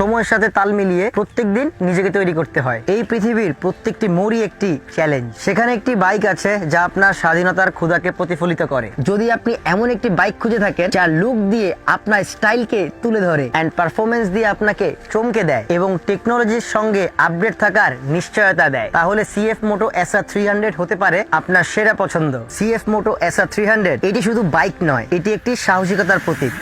সময়ের সাথে তাল মিলিয়ে প্রত্যেকদিন নিজেকে তৈরি করতে হয়। এই পৃথিবীর প্রত্যেকটি মোড়ই একটি চ্যালেঞ্জ সেখানে একটি বাইক আছে যা আপনার স্বাধীনতার ক্ষুধাকে প্রতিফলিত করে। যদি আপনি এমন একটি বাইক খুঁজে থাকেন, যার লুক দিয়ে আপনার স্টাইলকে তুলে ধরে অ্যান্ড পারফরমেন্স দিয়ে আপনাকে চমকে দেয় এবং টেকনোলজির সঙ্গে আপডেট থাকার নিশ্চয়তা দেয়, তাহলে CF Moto SR three hundred হতে পারে আপনার সেরা পছন্দ। CF Moto SR three hundred এটি শুধু বাইক নয়, এটি একটি সাহসিকতার প্রতীক।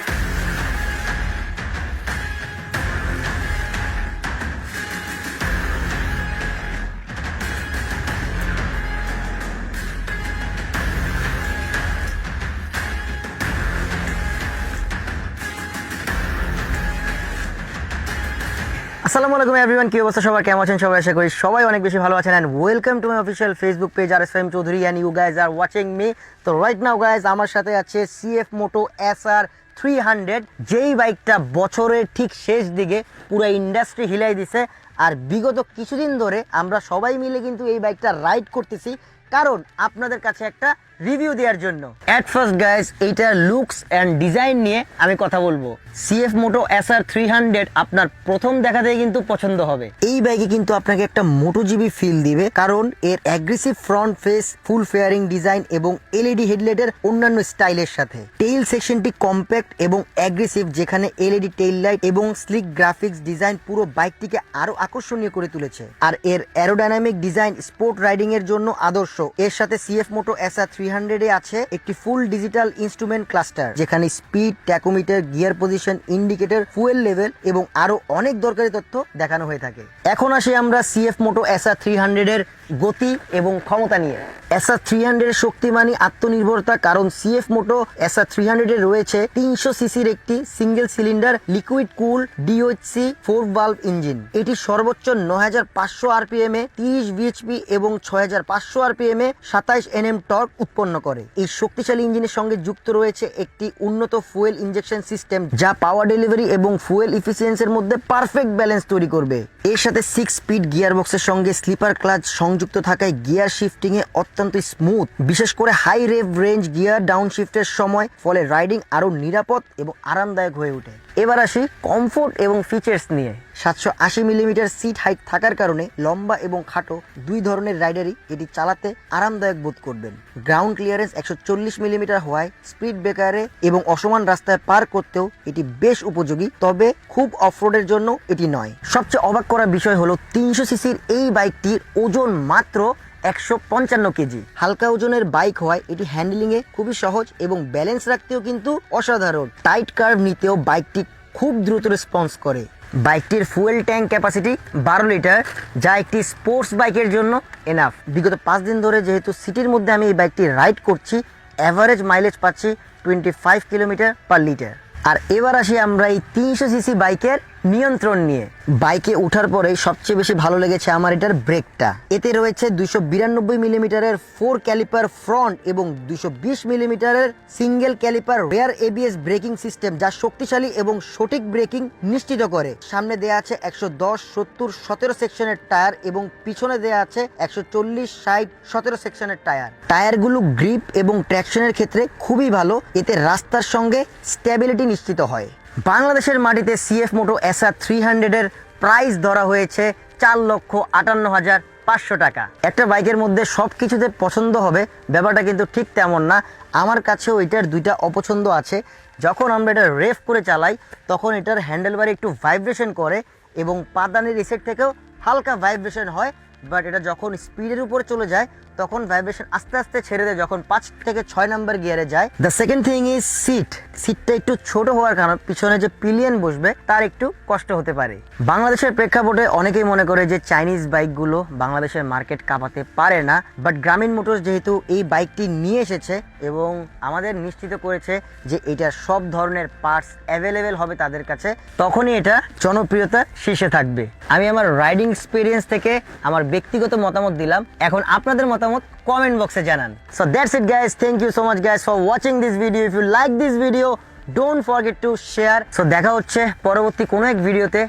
আসসালামু আলাইকুম এভরিওয়ান কি অবস্থা? সবাই কেমন আছেন? সবাই আশা করি সবাই অনেক বেশি ভালো আছেন। And welcome to my official Facebook page R S M Chowdhury and you guys are watching me তো রাইট নাও গাইজ আমার সাথে আছে CF Moto S R three hundred যেই বাইকটা বছরের ঠিক শেষ দিকে পুরো ইন্ডাস্ট্রি হিলাই দিছে। আর বিগত কিছুদিন ধরে আমরা সবাই মিলে কিন্তু এই বাইকটা রাইড করতেছি। কারণ আপনাদের কাছে একটা রিভিউ দেওয়ার জন্য। অ্যাট ফার্স্ট গাইস এইটার লুকস অ্যান্ড ডিজাইন নিয়ে আমি কথা বলব। CF Moto S R three hundred আপনার প্রথম দেখাতেই কিন্তু পছন্দ হবে। এই বাইকে কিন্তু আপনাকে একটা মোটোজিবি ফিল দিবে, কারণ এর aggressive front face full fairing design এবং এলইডি হেডলাইটের অন্যান্য স্টাইলের সাথে। টেইল সেকশনটি কম্প্যাক্ট এবং অ্যাগ্রেসিভ যেখানে এলইডি টেইল লাইট এবং স্লিক গ্রাফিক্স ডিজাইন পুরো বাইকটিকে আরও আকর্ষণীয় করে তুলেছে। আর এর অ্যারোডাইনামিক ডিজাইন স্পোর্ট রাইডিং এর জন্য আদর্শ। এর সাথে সিএফ মোটো এসআর থ্রি হান্ড্রেডে আছে একটি ফুল ডিজিটাল ইনস্ট্রুমেন্ট ক্লাস্টার যেখানে speed tachometer gear position indicator fuel level এবং আরও অনেক দরকারি তথ্য দেখানো হয়ে থাকে। এখন আসি আমরা সিএফ মোটো এসআর থ্রি হান্ড্রেডের গতি এবং ক্ষমতা নিয়ে। এসআর থ্রি হান্ড্রেড শক্তিমানী আত্মনির্ভরতা, কারণ সিএফ মোটো এসআর থ্রি হান্ড্রেডে রয়েছে তিনশো সিসির একটি single cylinder liquid cool DOHC four valve engine এটি সর্বোচ্চ নয় হাজার পাঁচশো আরপিএম এ তিরিশ বিএইচপি এবং ছয় হাজার পাঁচশো আরপিএম এ সাতাইশ এনএম টর্ক উৎপন্ন করে। এই শক্তিশালী ইঞ্জিনের সঙ্গে যুক্ত রয়েছে একটি উন্নত ফুয়েল ইঞ্জেকশন সিস্টেম যা পাওয়ার ডেলিভারি এবং ফুয়েল ইফিসিয়েন্সির মধ্যে পারফেক্ট ব্যালেন্স তৈরি করবে। এর সাথে সিক্স স্পিড গিয়ার বক্সের সঙ্গে স্লিপার ক্লাচ সংযুক্ত থাকায় গিয়ার শিফটিং এ অত্যন্ত স্মুথ বিশেষ করে high rev range gear down শিফটের সময়, ফলে রাইডিং আরও নিরাপদ এবং আরামদায়ক হয়ে ওঠে। এবার আসি কমফোর্ট এবং ফিচার্স নিয়ে। সাতশো আশি মিলিমিটার সিট হাইট থাকার কারণে লম্বা এবং খাটো দুই ধরনের রাইডারই এটি চালাতে আরামদায়ক বোধ করবেন। গ্রাউন্ড ক্লিয়ারেন্স একশো চল্লিশ মিলিমিটার হওয়ায় স্পিড ব্রেকারে এবং অসমান রাস্তায় পার করতেও এটি বেশ উপযোগী, তবে খুব অফরোডের জন্য এটি নয়। সবচেয়ে অবাক করার বিষয় হলো তিনশো সিসির এই বাইকটির ওজন মাত্র একশো পঞ্চান্ন কেজি। হালকা ওজনের বাইক হওয়ায় এটি হ্যান্ডলিং এ খুবই সহজ এবং ব্যালেন্স রাখতেও কিন্তু অসাধারণ। টাইট কার্ভ নিতেও বাইকটি খুব দ্রুত রেসপন্স করে। বাইকটির ফুয়েল ট্যাঙ্ক ক্যাপাসিটি বারো লিটার যা একটি স্পোর্টস বাইকের জন্য এনাফ বিগত পাঁচ দিন ধরে যেহেতু সিটির মধ্যে আমি এই বাইকটি রাইড করছি অ্যাভারেজ মাইলেজ পাচ্ছি twenty five kilometre per litre আর এবার আসি আমরা এই তিনশো সিসি বাইকের নিয়ন্ত্রণ নিয়ে। বাইকে ওঠার পরে সবচেয়ে বেশি ভালো লেগেছে আমার এটার ব্রেকটা। এতে রয়েছে দুইশো বিরানব্বই মিলিমিটারের ফোর ক্যালিপার ফ্রন্ট এবং দুইশো বিশ মিলিমিটারের single caliper rear ABS braking system যা শক্তিশালী এবং সঠিক ব্রেকিং নিশ্চিত করে। সামনে দেয়া আছে একশো দশ সত্তর সতেরো সেকশনের টায়ার এবং পিছনে দেয়া আছে একশো চল্লিশ ষাট সতেরো সেকশনের টায়ার। টায়ারগুলো গ্রিপ এবং ট্র্যাকশনের ক্ষেত্রে খুবই ভালো, এতে রাস্তার সঙ্গে স্ট্যাবিলিটি নিশ্চিত হয়। বাংলাদেশের মাটিতে সিএফ মোটো এসআর থ্রি হান্ড্রেডের প্রাইস ধরা হয়েছে চার লক্ষ আটান্ন হাজার পাঁচশো টাকা। একটা বাইকের মধ্যে সব কিছুতে পছন্দ হবে, ব্যাপারটা কিন্তু ঠিক তেমন না। আমার কাছেও এটার দুইটা অপছন্দ আছে। যখন আমরা এটা রেফ করে চালাই, তখন এটার হ্যান্ডেলবারে একটু ভাইব্রেশন করে এবং পাদানির রিসেট থেকেও হালকা ভাইব্রেশন হয়। বাট এটা যখন স্পিডের উপরে চলে যায় তখন ভাইব্রেশন আস্তে আস্তে ছেড়ে দেয় যখন পাঁচ থেকে ছয় নাম্বার গিয়ারে যায়। The second thing is seat সিটটা একটু ছোট হওয়ার কারণে পিছনে যে পিলিয়ন বসবে, তার একটু কষ্ট হতে পারে। বাংলাদেশের প্রেক্ষাপটে অনেকেই মনে করে যে চাইনিজ বাইকগুলো বাংলাদেশের মার্কেট কাঁপাতে পারে না। বাট গ্রামীণ মোটরস যেহেতু এই বাইকটি নিয়ে এসেছে এবং আমাদের নিশ্চিত করেছে যে এটা সব ধরনের পার্টস অ্যাভেলেবেল হবে তাদের কাছে, তখনই এটা জনপ্রিয়তা শীর্ষে থাকবে। আমি আমার রাইডিং এক্সপিরিয়েন্স থেকে আমার ব্যক্তিগত মতামত দিলাম। এখন আপনাদের মতামত কমেন্ট বক্সে জানান। So that's it guys thank you so much guys for watching this video if you like this video don't forget to share so দেখা হচ্ছে পরবর্তী কোনো এক ভিডিওতে